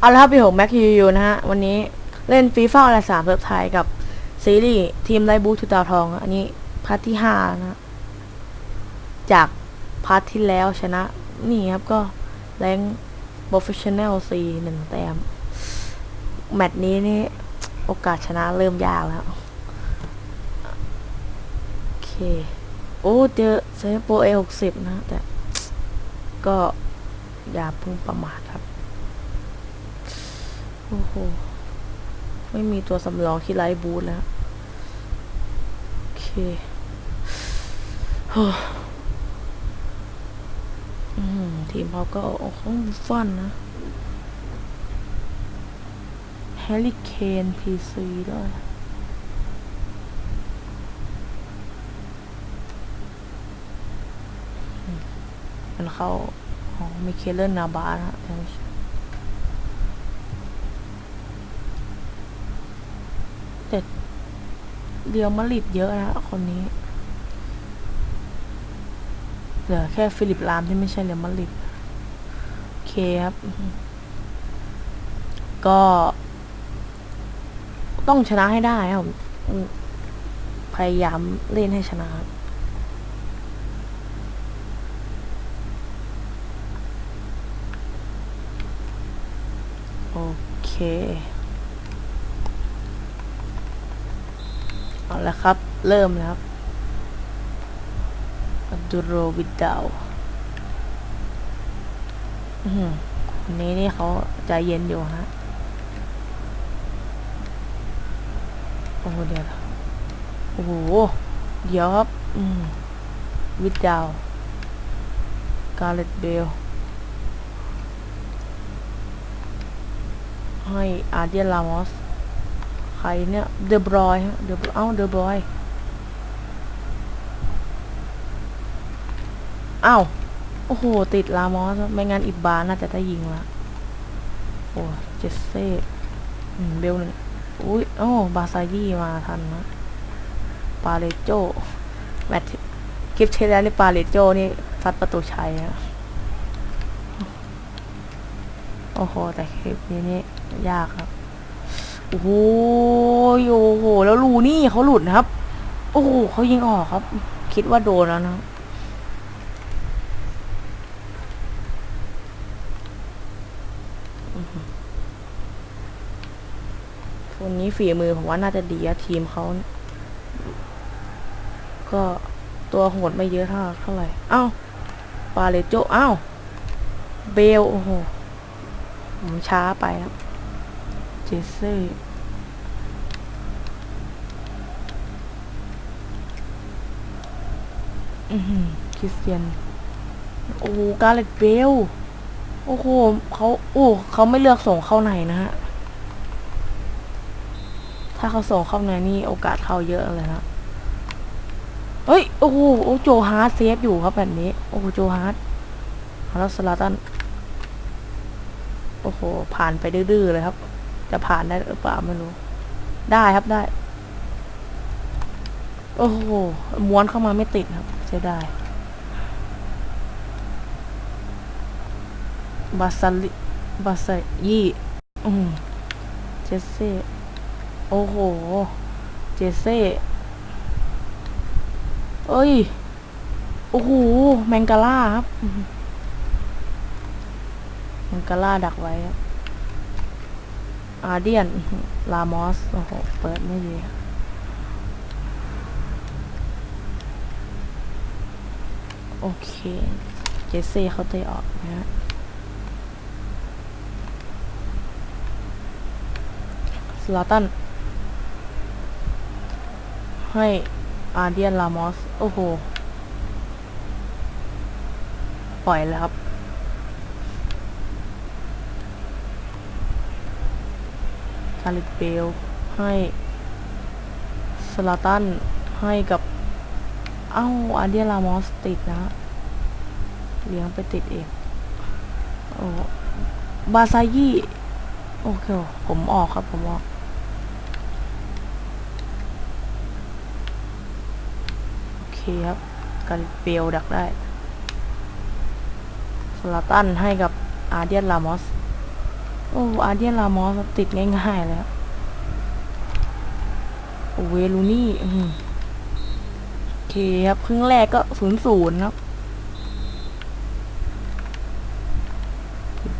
เอาละครับพี่ผมแม็กยูยูนะฮะ วันนี้เล่นฟีฟ่าอะไรสามเซิร์ฟไทยกับ ซีรีส์ทีมไลบูทูดาวทอง อันนี้พาร์ทที่ห้านะฮะจากพาร์ทที่แล้วชนะ นี่ครับก็แรงโปรเฟชชั่นแนลซีหนึ่งแต้ม แมตช์นี้นี่ โอกาสชนะเริ่มยากแล้ว โอเค โอ้เจอเซฟโปรเอหกสิบนะ แต่ ก็อย่าพิ่งประมาทครับ โอ้โห ไม่มีตัวสำรองที่ไลฟ์บูธแล้ว โอเคโอ้อืมทีมเขาก็โอ้โหฟันนะแฮร์รี่เคนพีซีด้วยมันเข้าอ๋อมีเคเลอร์นาบานะ เรียวมาริดเยอะนะคนนี้ เหลือแค่ฟิลิปลามที่ไม่ใช่เรียวมาริดโอเคครับ ก็ ต้องชนะให้ได้ครับพยายามเล่นให้ชนะโอเค เอาละครับ เริ่มแล้วครับดุลโรวิดดาวอื้อหือคนนี้นี่เขาใจเย็นอยู่ฮะ โอ้โหเดี๋ยวโอ้โห เดี๋ยวครับ อืม วิดดาว กาเลตเบล ให้อาร์เดียนลามอส ใครเนี่ยเดบรอยฮะเดบเอ้าเดบรอยอ้าวโอ้โห ติดลามอสไม่งั้นอิบบาน่าจะได้ยิงละโอ้เจสเซ่เบลหนึ่งอุ้ยโอ้บาซายี่มาทันนะปาเลโจแมตช์ที่คลิปที่แล้วนี่ปาเลโจนี่ซัดประตูชัยนะโอ้โห แต่คลิปนี้นี่ยากครับ โอ้โหโอ้โห แล้วรูนี่เขาหลุดนะครับ โอ้โหเขายิงออกครับ คิดว่าโดนแล้วนะคนนี้ฝีมือผมว่าน่าจะดีอะทีมเขาก็ตัวโหดไม่เยอะเท่าเท่าไหร่เอ้าปาเลโจเอ้าเบล โอ้โหผมช้าไปครับ เจสเซ่อือหือคริสเตียน โอ้โหกาเลตเบล โอ้โหเขาโอ้เขาไม่เลือกส่งเข้าไหนนะฮะ ถ้าเขาส่งเข้าในนี่โอกาสเข้าเยอะเลยนะเฮ้ย โอ้โหโอ้โจฮาร์ดเซฟอยู่ครับแบบนี้ โอ้โหโจฮาร์ดแล้วสลาตัน โอ้โห ผ่านไปดื้อๆเลยครับ จะผ่านได้หรือเปล่าไม่รู้ ได้ครับได้ โอ้โหม้วนเข้ามาไม่ติดครับเสียดายบาซาลิบาซายี่อืมเจสเซ่โอ้โห เจสเซ่เอ้ย โอ้โห แมงกาล่าครับ แมงกาล่าดักไว้ครับ อาร์เดียน ลามอส โอ้โห เปิดไม่ดีโอเค เจสเซ่เขาเตะออกนะฮะสลาตัน ให้อาร์เดียน ลามอส โอ้โห ปล่อยแล้วครับ คาริเบลให้สลาตันให้กับ เอ้าอาเดียลามอสติดนะ เลี้ยงไปติดเองโอ้บาซายี่โอเค ผมออกครับ ผมออกโอเคครับการเปลดักได้สลาตันให้กับอาเดียนลามอส โอ้อาเดียนลามอสติดง่ายๆแล้วโอเวลูนี่โอเคครับ ครึ่งแรกก็ศูนย์ศูนย์ครับ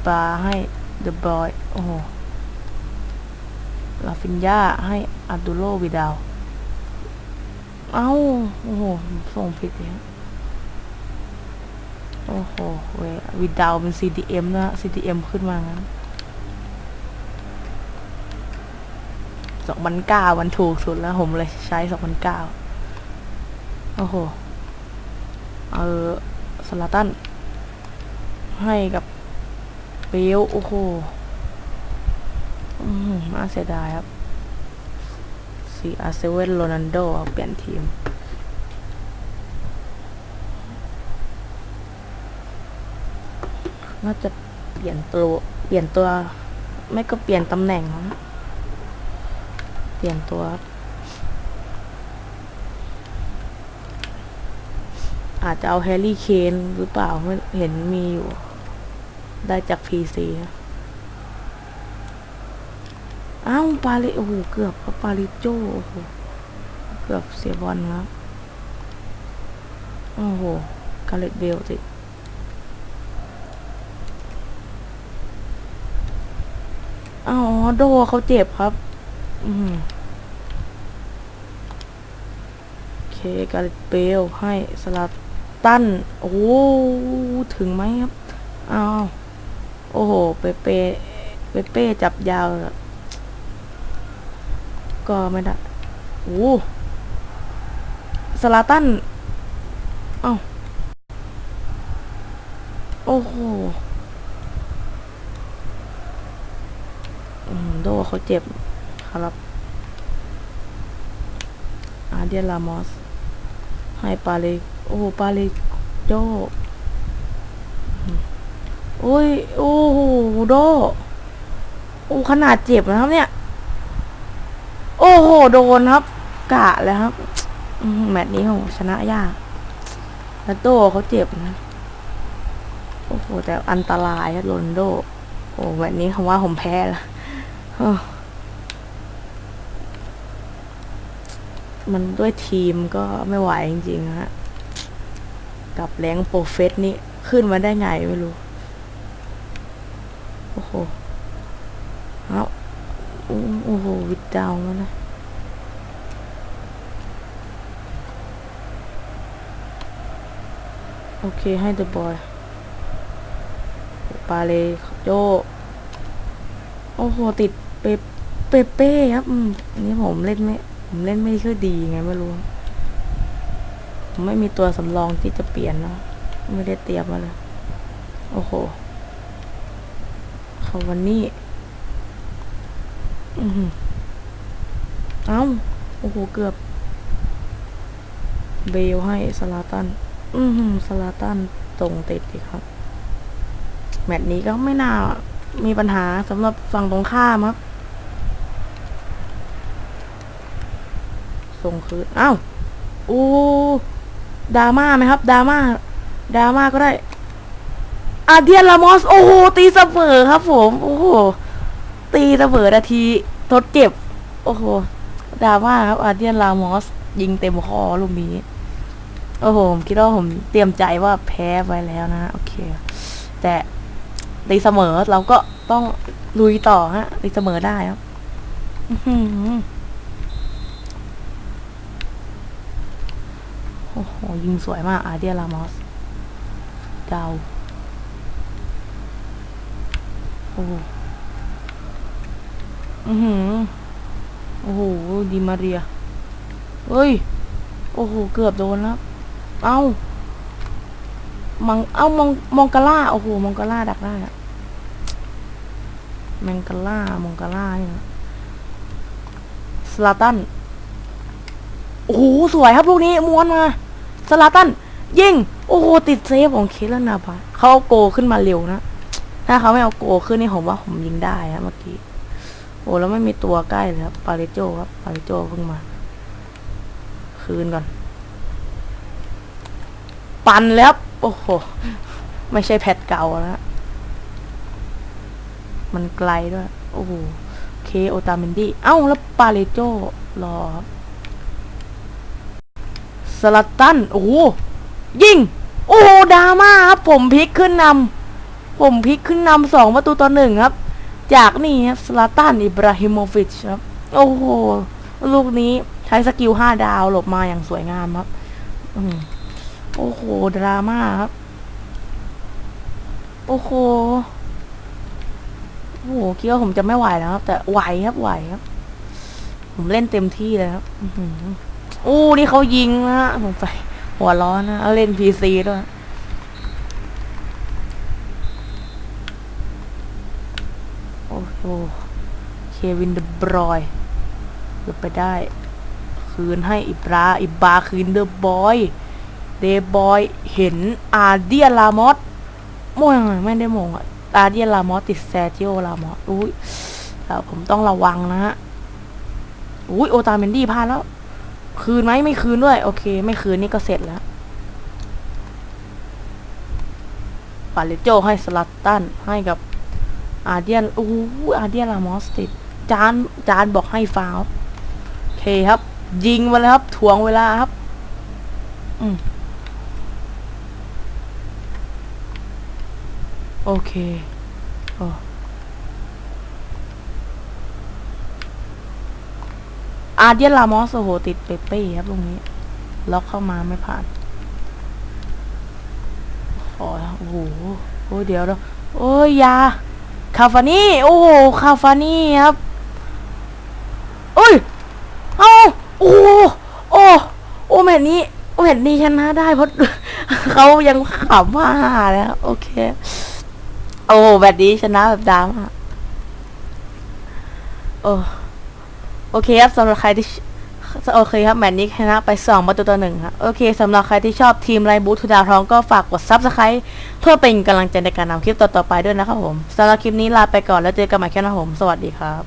ปลาให้เดอะบอยโอ้ลาฟินยาให้อับดุโลวิดาว เอ้า โอ้โห ส่งผิดเนี่ยโอ้โหเวยวิดาวเป็น CDM นะ CDM ขึ้นมางั้น สองพันเก้ามันถูกสุดแล้วผมเลยใช้สองพันเก้าโอ้โห เออสลาตัน ให้กับเบลโอ้โห อืมน่าเสียดายครับซีอาเซเว่นโรนันโดเปลี่ยนทีม น่าจะเปลี่ยนตัว เปลี่ยนตัว ไม่ก็เปลี่ยนตำแหน่งนะ เปลี่ยนตัวอาจจะเอาแฮร์รี่เคนหรือเปล่าไม่เห็นมีอยู่ ได้จากพีซีนะอ้าวปาลิโอ้โหเกือบครับปาลิโจโอ้โหเกือบเสียบอลครับโอ้โหกาเลตเบลติอ้าวอ๋อโดเขาเจ็บครับ อืมโอเคกาเลตเบลให้สลับตันโอ้ถึงไหมครับอ้าวโอ้โห เปเป้เปเป้จับยาว ก็ไม่ได้โอ้สลาตันเอ้าโอ้โหโดเขาเจ็บ ครับ อาเดียลามอส ให้ปาเลโอ้ปาเลโจโอ้ย โอ้โหโด โอ้ ขนาดเจ็บนะครับเนี่ย โอ้โห โดนครับ กะแล้วครับ แมตช์นี้ผมชนะยากแล้วโดเขาเจ็บนะ โอ้โห แต่อันตรายครับโรนโด โอ้แมตช์นี้คำว่าผมแพ้ละเอ้อ มันด้วยทีมก็ไม่ไหวจริงๆฮะ กับแรงโปรเฟสนี่ขึ้นมาได้ไงไม่รู้ โอ้โหเอาโอ้โห วิดดาวแล้วนะโอเค ให้เดอะบอยปาเลโจโอ้โห ติดเปเปเป้ครับ อืมอันนี้ผมเล่นไม่ ผมเล่นไม่ค่อยดีไงไม่รู้ ผมไม่มีตัวสำรองที่จะเปลี่ยนเนาะไม่ได้เตรียมมาเลย โอ้โหเขาวันนี้อือหือเอ้า โอ้โห เกือบ เบลให้สลาตัน อือหือสลาตันตรงติดอีกครับ แมตช์นี้ก็ไม่น่ามีปัญหาสำหรับฝั่งตรงข้ามครับ ส่งคืนอ้าวโอ้ดราม่าไหมครับดราม่าดราม่าก็ได้อาเดียนลามอส โอ้โห ตีเสมอครับผม โอ้โห ตีเสมอนาทีทดเจ็บ โอ้โหดราม่าครับอาเดียนลามอส ยิงเต็มคอลูกนี้ โอ้โหคิดว่าผมเตรียมใจว่าแพ้ไปแล้วนะ โอเค แต่ตีเสมอเราก็ต้องลุยต่อฮะตีเสมอได้ครับอื้อหือโอ้โห ยิงสวยมากอาเดียลามอสดาวโอ้โหอือหือโอ้โหดีมาเรียเฮ้ย โอ้โห เกือบโดนแล้ว เอ้า มัง เอ้ามองมองกาล่า โอ้โห มองกาล่าดักได้อะแมงกาล่ามองกาล่าเนี่ยสลาตัน โอ้โห สวยครับลูกนี้ม้วนมา สลาตันยิงโอ้โหติดเซฟของเคลนนาบาเขาเอาโกขึ้นมาเร็วนะ ถ้าเขาไม่เอาโกขึ้นนี่ผมว่าผมยิงได้ครับเมื่อกี้ โอ้แล้วไม่มีตัวใกล้เลยครับปาริโจครับปาริโจเพิ่งมา คืนก่อน ปันแล้วโอ้โห ไม่ใช่แพทเก่าแล้วมันไกลด้วย โอ้โหเคโอตาเมนดี้เอ้าแล้วปาเลโจรอครับ สลัตตัน โอ้โหยิง โอ้โหดราม่าครับผมพลิกขึ้นนำผมพลิกขึ้นนำสองประตูต่อหนึ่งครับ จากนี่ครับสลาตันอิบราฮิโมวิชครับ โอ้โห ลูกนี้ใช้สกิลห้าดาวหลบมาอย่างสวยงามครับอโอ้โห ดราม่าครับ โอ้โหโอ้โหคิดว่าผมจะไม่ไหวแล้วครับ แต่ไหวครับไหวครับ ผมเล่นเต็มที่เลยครับ อื้นี่เขายิงนะฮะผมไปหัวร้อนนะเล่นพีซีด้วยโอ้โหเควินเดบรอยหลบไปได้ คืนให้อิบราอิบราคืนเดอะบอยเดบอยเห็นอาเดียลามอสโมงยังไงไม่ได้โมงอะอาเดียลามอสติดแซจิโอลามอสอุ้ยแล้วผมต้องระวังนะฮะอุ้ยโอตาเมนดี้พลาดแล้ว คืนไหมไม่คืนด้วย โอเค ไม่คืนนี่ก็เสร็จแล้วปาเลโจให้สลัตตันให้กับอาเดียนโอ้อาเดียนลามอสติดจานจานบอกให้ฟาวโอเคครับ ยิงมาเลยครับถ่วงเวลาครับ อืมโอเคโอ้ อาเดียนลามอสโอ้โหติดเปเป้ครับตรงนี้ ล็อกเข้ามาไม่ผ่านขอโอ้โหโอ้เดี๋ยวเดี๋ยวโอ้ยยาคาฟานี่ โอ้โหคาฟานี่ครับเอ้ยเอาโอ้โอ้โอ้แมตนี้แมตนี้ชนะได้เพราะเขายังขำว่าแล้วโอเค โอ้แบบนี้ชนะแบบดามอะโอ้ โอเคครับสำหรับใครที่โอเคครับแมตช์นี้ชนะไป2ประตูต่อหนึ่งครับโอเคสำหรับใครที่ชอบทีมไรบูทูดาวทองก็ฝากกดซับสไครต์เพื่อเป็นกำลังใจในการนำคลิปต่อๆไปด้วยนะครับผมสำหรับคลิปนี้ลาไปก่อนแล้วเจอกันใหม่แค่นะผม สวัสดีครับ